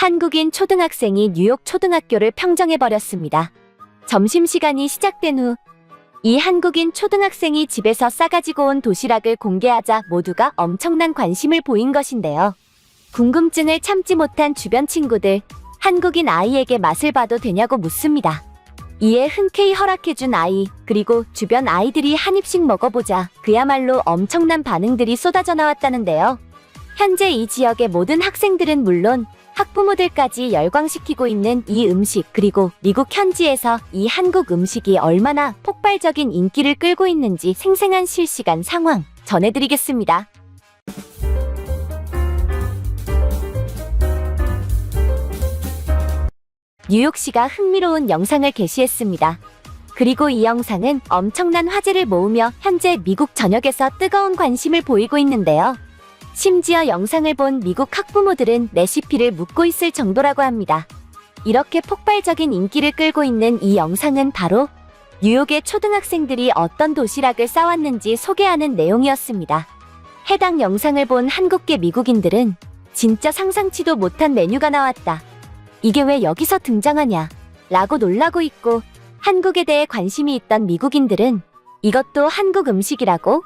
한국인 초등학생이 뉴욕 초등학교를 평정해버렸습니다. 점심시간이 시작된 후, 이 한국인 초등학생이 집에서 싸가지고 온 도시락을 공개하자 모두가 엄청난 관심을 보인 것인데요. 궁금증을 참지 못한 주변 친구들, 한국인 아이에게 맛을 봐도 되냐고 묻습니다. 이에 흔쾌히 허락해준 아이, 그리고 주변 아이들이 한 입씩 먹어보자 그야말로 엄청난 반응들이 쏟아져 나왔다는데요. 현재 이 지역의 모든 학생들은 물론 학부모들까지 열광시키고 있는 이 음식 그리고 미국 현지에서 이 한국 음식이 얼마나 폭발적인 인기를 끌고 있는지 생생한 실시간 상황 전해드리겠습니다. 뉴욕시가 흥미로운 영상을 게시했습니다. 그리고 이 영상은 엄청난 화제를 모으며 현재 미국 전역에서 뜨거운 관심을 보이고 있는데요. 심지어 영상을 본 미국 학부모들은 레시피를 묻고 있을 정도라고 합니다. 이렇게 폭발적인 인기를 끌고 있는 이 영상은 바로 뉴욕의 초등학생들이 어떤 도시락을 싸왔는지 소개하는 내용이었습니다. 해당 영상을 본 한국계 미국인들은 진짜 상상치도 못한 메뉴가 나왔다. 이게 왜 여기서 등장하냐? 라고 놀라고 있고 한국에 대해 관심이 있던 미국인들은 이것도 한국 음식이라고?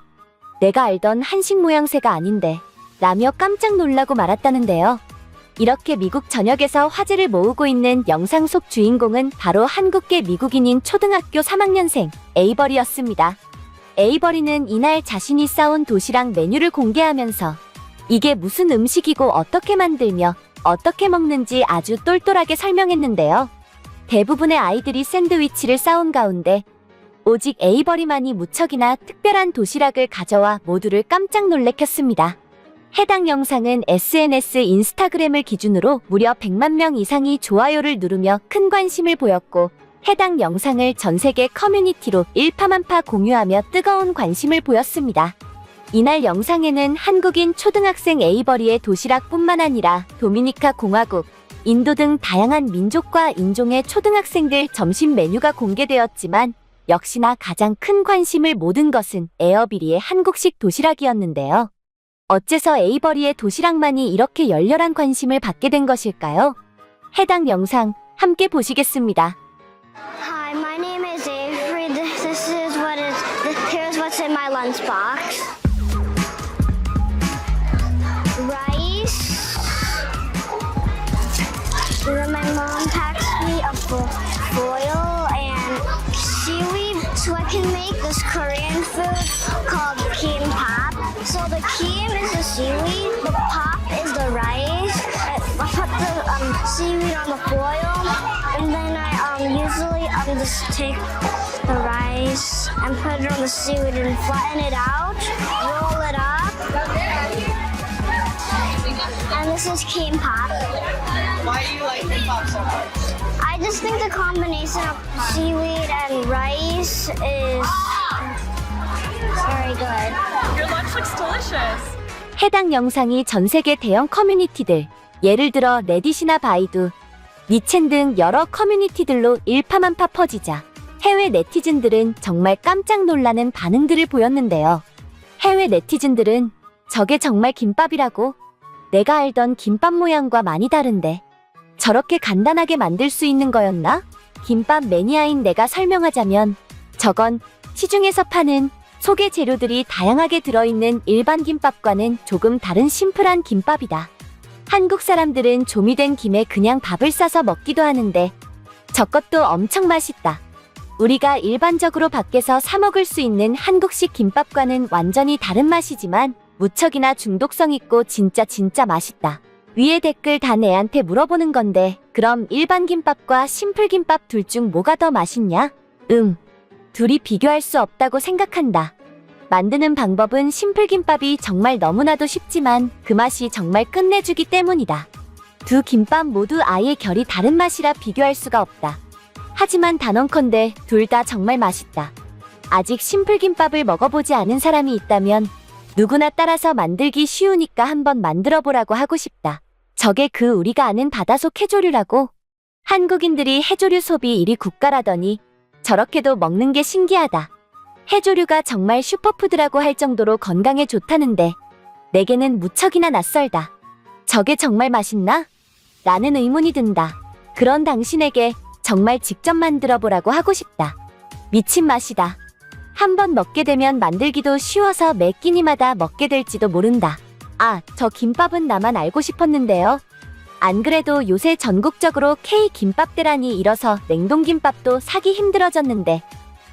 내가 알던 한식 모양새가 아닌데 라며 깜짝 놀라고 말았다는데요. 이렇게 미국 전역에서 화제를 모으고 있는 영상 속 주인공은 바로 한국계 미국인인 초등학교 3학년생 에이버리였습니다. 에이버리는 이날 자신이 싸온 도시락 메뉴를 공개하면서 이게 무슨 음식이고 어떻게 만들며 어떻게 먹는지 아주 똘똘하게 설명했는데요. 대부분의 아이들이 샌드위치를 싸온 가운데 오직 에이버리만이 무척이나 특별한 도시락을 가져와 모두를 깜짝 놀래켰습니다. 해당 영상은 SNS 인스타그램을 기준으로 무려 100만 명 이상이 좋아요를 누르며 큰 관심을 보였고 해당 영상을 전 세계 커뮤니티로 일파만파 공유하며 뜨거운 관심을 보였습니다. 이날 영상에는 한국인 초등학생 에이버리의 도시락뿐만 아니라 도미니카 공화국, 인도 등 다양한 민족과 인종의 초등학생들 점심 메뉴가 공개되었지만 역시나 가장 큰 관심을 모든 것은 에어비리의 한국식 도시락이었는데요. 어째서 에이버리의 도시락만이 이렇게 열렬한 관심을 받게 된 것일까요? 해당 영상 함께 보시겠습니다. Hi, my name is Avery. This, this is what is. Here's what's in my lunchbox. Rice. My mom packs me a fo- so I can make this Korean food called kimbap. So the kim is the seaweed, the pop is the rice. I I put the um, seaweed on the foil, and then I um, usually um, just take the rice and put it on the seaweed and flatten it out, roll it up. And this is kimbap. Why do you like kimbap so much? I just think the combination of seaweed and rice is very good. Your lunch looks delicious. 해당 영상이 전 세계 대형 커뮤니티들, 예를 들어 레딧이나 바이두, 니첸 등 여러 커뮤니티들로 일파만파 퍼지자 해외 네티즌들은 정말 깜짝 놀라는 반응들을 보였는데요. 해외 네티즌들은 저게 정말 김밥이라고? 내가 알던 김밥 모양과 많이 다른데 저렇게 간단하게 만들 수 있는 거였나? 김밥 매니아인 내가 설명하자면 저건 시중에서 파는 속의 재료들이 다양하게 들어있는 일반 김밥과는 조금 다른 심플한 김밥이다. 한국 사람들은 조미된 김에 그냥 밥을 싸서 먹기도 하는데 저것도 엄청 맛있다. 우리가 일반적으로 밖에서 사 먹을 수 있는 한국식 김밥과는 완전히 다른 맛이지만 무척이나 중독성 있고 진짜 진짜 맛있다. 위에 댓글 다 내한테 물어보는 건데 그럼 일반 김밥과 심플 김밥 둘 중 뭐가 더 맛있냐? 응. 둘이 비교할 수 없다고 생각한다. 만드는 방법은 심플 김밥이 정말 너무나도 쉽지만 그 맛이 정말 끝내주기 때문이다. 두 김밥 모두 아예 결이 다른 맛이라 비교할 수가 없다. 하지만 단언컨대 둘 다 정말 맛있다. 아직 심플 김밥을 먹어보지 않은 사람이 있다면 누구나 따라서 만들기 쉬우니까 한번 만들어 보라고 하고 싶다. 저게 그 우리가 아는 바다 속 해조류라고? 한국인들이 해조류 소비 1위 국가라더니 저렇게도 먹는 게 신기하다. 해조류가 정말 슈퍼푸드라고 할 정도로 건강에 좋다는데 내게는 무척이나 낯설다. 저게 정말 맛있나? 라는 의문이 든다. 그런 당신에게 정말 직접 만들어 보라고 하고 싶다. 미친 맛이다. 한번 먹게 되면 만들기도 쉬워서 매 끼니마다 먹게 될지도 모른다. 아, 저 김밥은 나만 알고 싶었는데요. 안 그래도 요새 전국적으로 K 김밥 대란이 일어서 냉동김밥도 사기 힘들어졌는데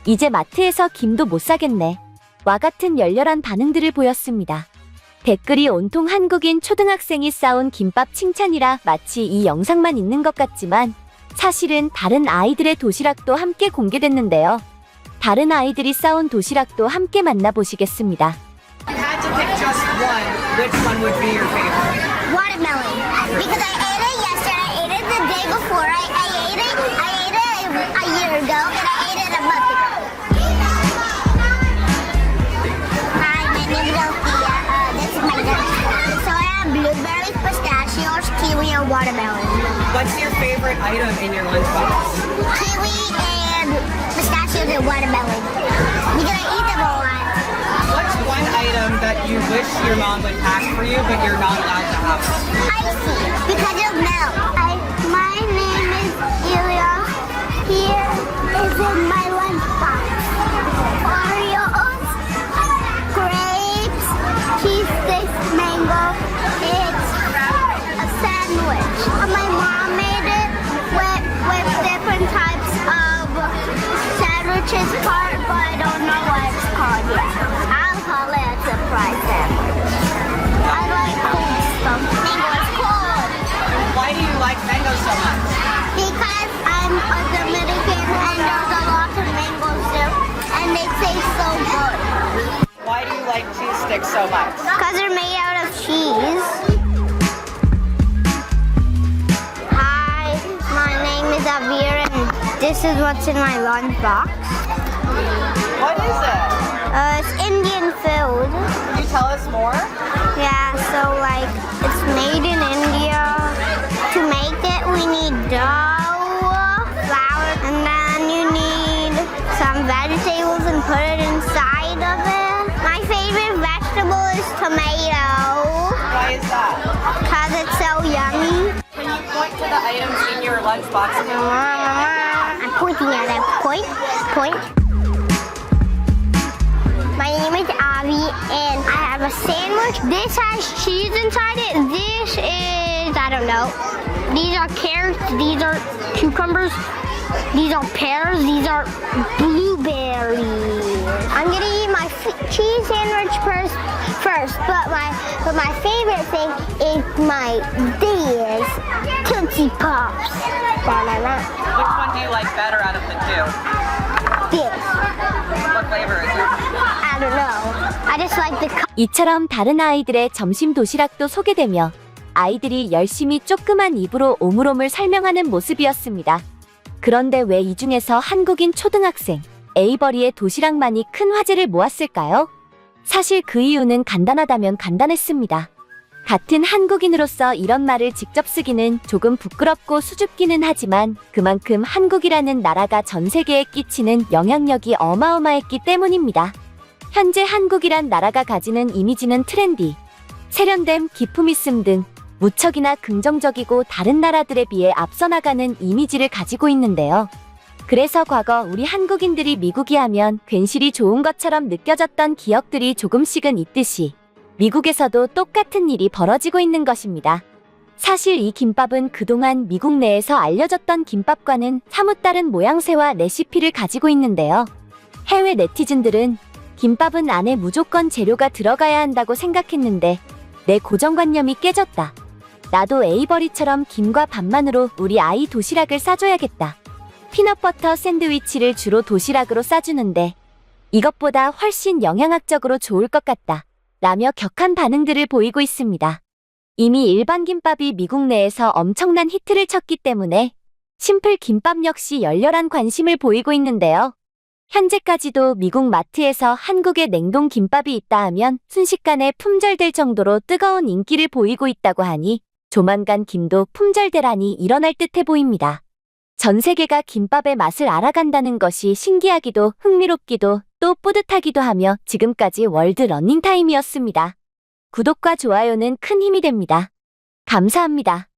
이제 마트에서 김도 못 사겠네. 와 같은 열렬한 반응들을 보였습니다. 댓글이 온통 한국인 초등학생이 싸운 김밥 칭찬이라 마치 이 영상만 있는 것 같지만 사실은 다른 아이들의 도시락도 함께 공개됐는데요. 다른 아이들이 싸운 도시락도 함께 만나보시겠습니다. Which one would be your favorite? Watermelon. Because I ate it yesterday, I ate it the day before, I, I ate it, I ate it a year ago, and I ate it a month ago. Hi, my name is Althea. Uh, this is my lunch. So I have blueberries, pistachios, kiwi, and watermelon. What's your favorite item in your lunchbox? Kiwi and pistachios and watermelon. Item that you wish your mom would pack for you, but you're not allowed to have? Icy because it'll melt. I, my sticks so much? Because they're made out of cheese. Hi, my name is Avir and this is what's in my lunchbox. What is it? Uh, it's Indian food. Can you tell us more? Yeah, so like it's made in your lunchbox? I'm pointing at it. Point, point. My name is Avi, and I have a sandwich. This has cheese inside it. This is, I don't know. These are carrots. These are cucumbers. These are pears. These are blueberries. I'm gonna cheese sandwich first, first, but my but my favorite thing is my this Tootsie Pops. Banana. Which one do you like better out of the two? This. What flavor is it? I don't know. I just like the color. 이처럼 다른 아이들의 점심 도시락도 소개되며 아이들이 열심히 조그만 입으로 오물오물 설명하는 모습이었습니다. 그런데 왜 이 중에서 한국인 초등학생 에이버리의 도시락만이 큰 화제를 모았을까요? 사실 그 이유는 간단하다면 간단했습니다. 같은 한국인으로서 이런 말을 직접 쓰기는 조금 부끄럽고 수줍기는 하지만 그만큼 한국이라는 나라가 전 세계에 끼치는 영향력이 어마어마했기 때문입니다. 현재 한국이란 나라가 가지는 이미지는 트렌디, 세련됨, 기품 있음 등 무척이나 긍정적이고 다른 나라들에 비해 앞서 나가는 이미지를 가지고 있는데요. 그래서 과거 우리 한국인들이 미국이 하면 괜시리 좋은 것처럼 느껴졌던 기억들이 조금씩은 있듯이 미국에서도 똑같은 일이 벌어지고 있는 것입니다. 사실 이 김밥은 그동안 미국 내에서 알려졌던 김밥과는 사뭇 다른 모양새와 레시피를 가지고 있는데요. 해외 네티즌들은 김밥은 안에 무조건 재료가 들어가야 한다고 생각했는데 내 고정관념이 깨졌다. 나도 에이버리처럼 김과 밥만으로 우리 아이 도시락을 싸줘야겠다. 피넛버터 샌드위치를 주로 도시락으로 싸주는데 이것보다 훨씬 영양학적으로 좋을 것 같다. 라며 격한 반응들을 보이고 있습니다. 이미 일반 김밥이 미국 내에서 엄청난 히트를 쳤기 때문에 심플 김밥 역시 열렬한 관심을 보이고 있는데요. 현재까지도 미국 마트에서 한국의 냉동 김밥이 있다 하면 순식간에 품절될 정도로 뜨거운 인기를 보이고 있다고 하니 조만간 김도 품절대란이 일어날 듯해 보입니다. 전 세계가 김밥의 맛을 알아간다는 것이 신기하기도 흥미롭기도 또 뿌듯하기도 하며 지금까지 월드 러닝타임이었습니다. 구독과 좋아요는 큰 힘이 됩니다. 감사합니다.